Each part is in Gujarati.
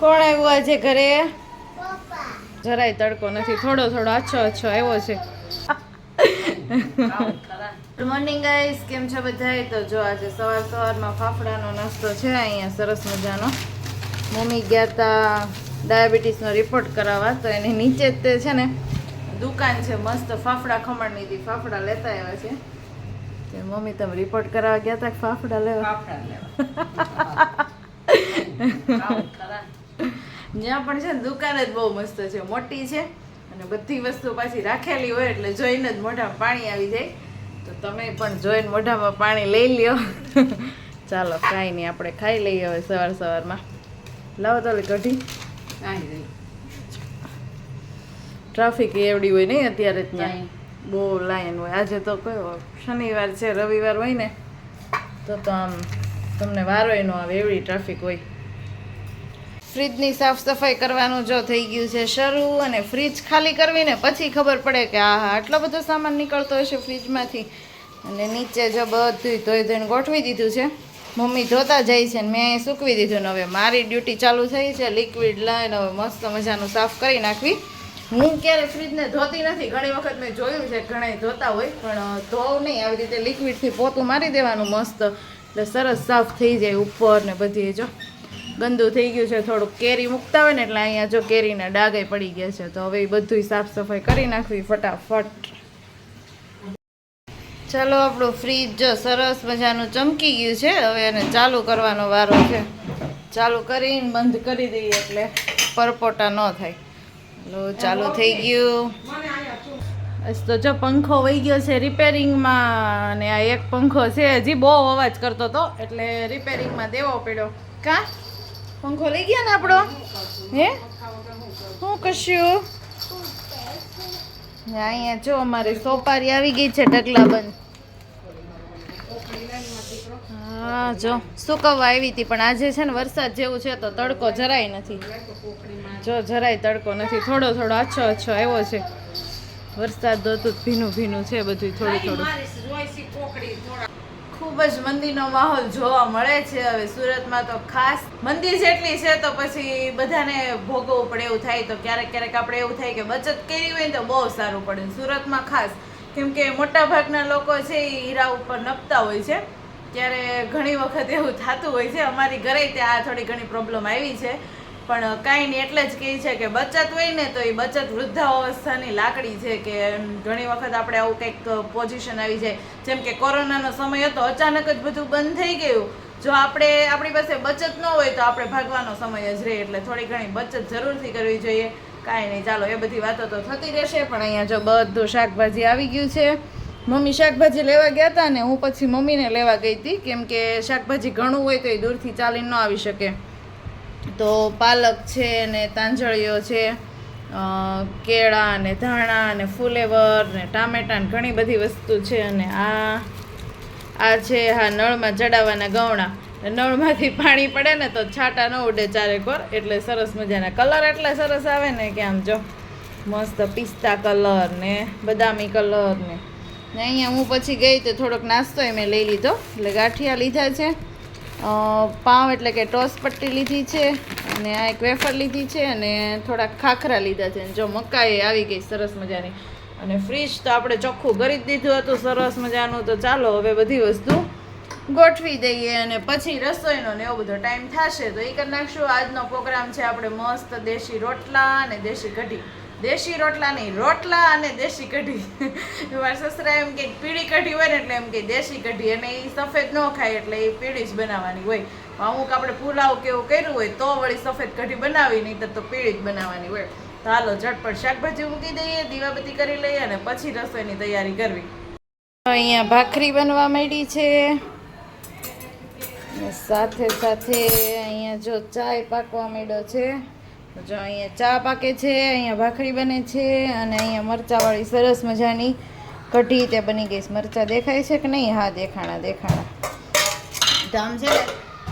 કોણ આવ્યું આજે ઘરે? જરાય તડકો નથી થોડો થોડો આછો આછો આવ્યો છે. ગુડ મોર્નિંગ ગાઈસ કેમ છો બધાય? તો જો આજે સવાર સવારમાં ફાફડાનો નાસ્તો છે અહીંયા સરસ મજાનો. મમ્મી ગયા હતા ડાયાબિટીસનો રિપોર્ટ કરાવવા તો એની નીચે જ તે છે ને દુકાન છે મસ્ત ફાફડા ખમણ હતી ફાફડા લેતા આવ્યા છે. મમ્મી તમે રિપોર્ટ કરાવવા ગયા હતા કે ફાફડા લેવા? ત્યાં પણ છે ને દુકાન જ બહુ મસ્ત છે મોટી છે. અને બધી વસ્તુ પાછી રાખેલી હોય એટલે જોઈને જ મોઢામાં પાણી આવી જાય. તો તમે પણ જોઈને મોઢામાં પાણી લઈ લ્યો. ચાલો કાંઈ નહીં આપણે ખાઈ લઈએ હવે સવાર સવારમાં. લાવો તો કઢી. ટ્રાફિક એવડી હોય નહીં અત્યારે જ ત્યાં. બહુ લાઈન હોય. આજે તો કયો શનિવાર છે રવિવાર હોય ને તો તો આમ તમને વારો ન આવે એવડી ટ્રાફિક હોય. ફ્રીજની સાફ સફાઈ કરવાનું જો થઈ ગયું છે શરૂ અને ફ્રીજ ખાલી કરવી ને પછી ખબર પડે કે આ આટલો બધો સામાન નીકળતો હશે ફ્રીજમાંથી. અને નીચે જો બધું ધોઈ ધોઈને ગોઠવી દીધું છે. મમ્મી ધોતા જાય છે ને મેં સૂકવી દીધું ને હવે મારી ડ્યુટી ચાલુ થઈ છે લિક્વિડ લઈને હવે મસ્ત મજાનું સાફ કરી નાખવી. હું ક્યારે ફ્રીજને ધોતી નથી, ઘણી વખત મેં જોયું છે ઘણા ધોતા હોય, પણ ધોવ નહીં, આવી રીતે લિક્વિડથી પોતું મારી દેવાનું મસ્ત. એટલે સરસ સાફ થઈ જાય ઉપર ને બધી જો. ગંદુ થઈ ગયું છે, થોડુંક કેરી મૂકતા હોય ને એટલે અહીંયા જો કેરીના ડાગે પડી ગયા છે, તો હવે એ બધું સાફ સફાઈ કરી નાખવી ફટાફટ. ચાલો, આપણું ફ્રીજ જો સરસ મજાનું ચમકી ગયું છે, હવે એને ચાલુ કરવાનો વારો છે. ચાલુ કરીને બંધ કરી દઈએ એટલે પરપોટા ન થાય. લો, ચાલુ થઈ ગયું. તો જો પંખો વહી ગયો છે રિપેરિંગમાં અને આ એક પંખો છે, હજી બહુ અવાજ કરતો હતો એટલે રિપેરિંગમાં દેવો પડ્યો. કા? પંખો લઈ ગયા ને આપણો? હે? શું કશું અહીંયા જો અમારે સોપારી આવી ગઈ છે ઢગલા બંધ હા, જો. સુકવવા આવી હતી? પણ આજે છે ને વરસાદ જેવું છે તો તડકો જરાય નથી. જો, જરાય તડકો નથી. થોડો થોડો આછો આછો આવ્યો છે. વરસાદ દોતું ભીનું ભીનું છે બધું થોડું થોડું. ખૂબ જ મંદિરનો માહોલ જોવા મળે છે. હવે સુરતમાં તો ખાસ મંદિર જેટલી છે તો પછી બધાને ભોગવવું પડે એવું થાય. તો ક્યારેક ક્યારેક આપણે એવું થાય કે બચત કરી હોય તો બહુ સારું પડે. સુરતમાં ખાસ કેમ કે મોટા લોકો છે એ હીરા ઉપર નપતા હોય છે. ત્યારે ઘણી વખત એવું થતું હોય છે. અમારી ઘરે ત્યાં થોડી ઘણી પ્રોબ્લેમ આવી છે. પણ કાંઈ નહીં, એટલે જ કહે છે કે બચત હોય ને તો એ બચત વૃદ્ધાવસ્થાની લાકડી છે કે ઘણી વખત આપણે આવું કંઈક પોઝિશન આવી જાય. જેમ કે કોરોનાનો સમય હતો, અચાનક જ બધું બંધ થઈ ગયું. જો આપણે, આપણી પાસે બચત ન હોય તો આપણે ભાગવાનો સમય જ રહે, એટલે થોડી ઘણી બચત જરૂરથી કરવી જોઈએ. કાંઈ નહીં, ચાલો, એ બધી વાતો તો થતી રહેશે, પણ અહીંયા જો બધું શાકભાજી આવી ગયું છે. મમ્મી શાકભાજી લેવા ગયા હતા ને હું પછી મમ્મીને લેવા ગઈ હતી કેમ કે શાકભાજી ઘણું હોય તો એ દૂરથી ચાલીને ન આવી શકે. તો પાલક છે ને તાંજળીઓ છે કેળા ને ધાણા ને ફુલેવર ને ટામેટા ને ઘણી બધી વસ્તુ છે અને આ આ છે હા નળમાં ચડાવવાના ગૌણા નળમાંથી પાણી પડે ને તો છાંટા ન ઉડે ચારેકોર એટલે સરસ મજાના કલર એટલા સરસ આવે ને કે આમ જો મસ્ત પિસ્તા કલર ને બદામી કલર ને. ને અહીંયા હું પછી ગઈ તો થોડોક નાસ્તો મેં લઈ લીધો, એટલે ગાંઠિયા લીધા છે. પાવ એટલે કે ટોસ પટ્ટી લીધી છે, અને આ એક વેફર લીધી છે, અને થોડાક ખાખરા લીધા છે જો મકાઈ આવી ગઈ સરસ મજાની. અને ફ્રીજ તો આપણે ચોખ્ખું કરી જ દીધું હતું, સરસ મજાનું. તો ચાલો હવે બધી વસ્તુ ગોઠવી દઈએ, અને પછી રસોઈનો ને એવો બધો ટાઈમ થશે. તો એ કરી નાખશું. આજનો પ્રોગ્રામ છે આપણે મસ્ત દેશી રોટલા અને દેશી કઢી. દેશી રોટલા નહીં, રોટલા અને દેશી કઢી. મારા સસરા એમ કે પીળી કઢી હોય ને એટલે એમ કે દેશી કઢી, અને એ સફેદ ન ખાય એટલે એ પીળી જ બનાવવાની હોય. અમુક આપણે પુલાવ કે એવું કર્યું હોય તો વળી સફેદ કઢી બનાવી નહીં તો પીળી જ બનાવવાની હોય. તો હાલો, ઝટપટ શાકભાજી મૂકી દઈએ, દીવાબત્તી કરી લઈએ અને પછી રસોઈની તૈયારી કરવી. અહીંયા ભાખરી બનવા માંડી છે. સાથે સાથે અહીંયા જો ચાય પાકવા માંડ્યો છે. જો અહીંયા ચા પાકે છે, અહીંયા ભાખરી બને છે અને અહીંયા મરચાંવાળી સરસ મજાની કઢી તે બની ગઈ છે. મરચા દેખાય છે કે નહીં? હા, દેખાણા દેખાણા. ધામ છે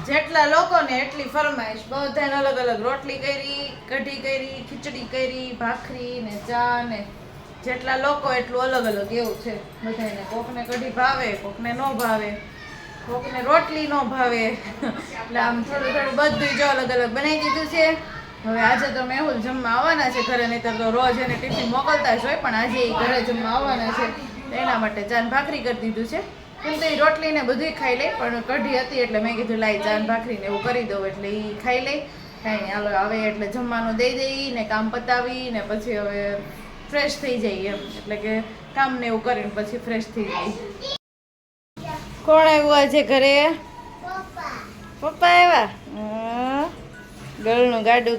જેટલા લોકોને એટલી ફરમાઈશ. બધાને અલગ અલગ રોટલી કરી, કઢી કરી, ખીચડી કરી, ભાખરી ને ચા ને જેટલા લોકો એટલું અલગ અલગ એવું છે. બધાને કોકને કઢી ભાવે, કોકને ન ભાવે, કોકને રોટલી ન ભાવે. એટલે આમ થોડું થોડું બધું જો અલગ અલગ બનાવી દીધું છે. હવે આજે તો મેહુલ જમવા આવવાના છે ઘરે, નહીંતર તો રોજ એને ટિફિન મોકલતા જ હોય, પણ આજે એ ઘરે જમવા આવવાના છે. એના માટે ચાન ભાખરી કરી દીધું છે. કેમ તો એ રોટલી ને બધું ખાઈ લે પણ કઢી હતી એટલે મેં કીધું, લાઈ ચાન ભાખરી ને એવું કરી દઉં, એટલે એ ખાઈ લે કાંઈ નહીં, હાલો આવે એટલે જમવાનું દઈ દઈ ને કામ પતાવી ને પછી હવે ફ્રેશ થઈ જઈએ એમ. એટલે કે કામ ને એવું કરીને પછી ફ્રેશ થઈ જઈએ કોણ આવ્યું આજે ઘરે? પપ્પા. આવ્યા. ગળનું ગાડું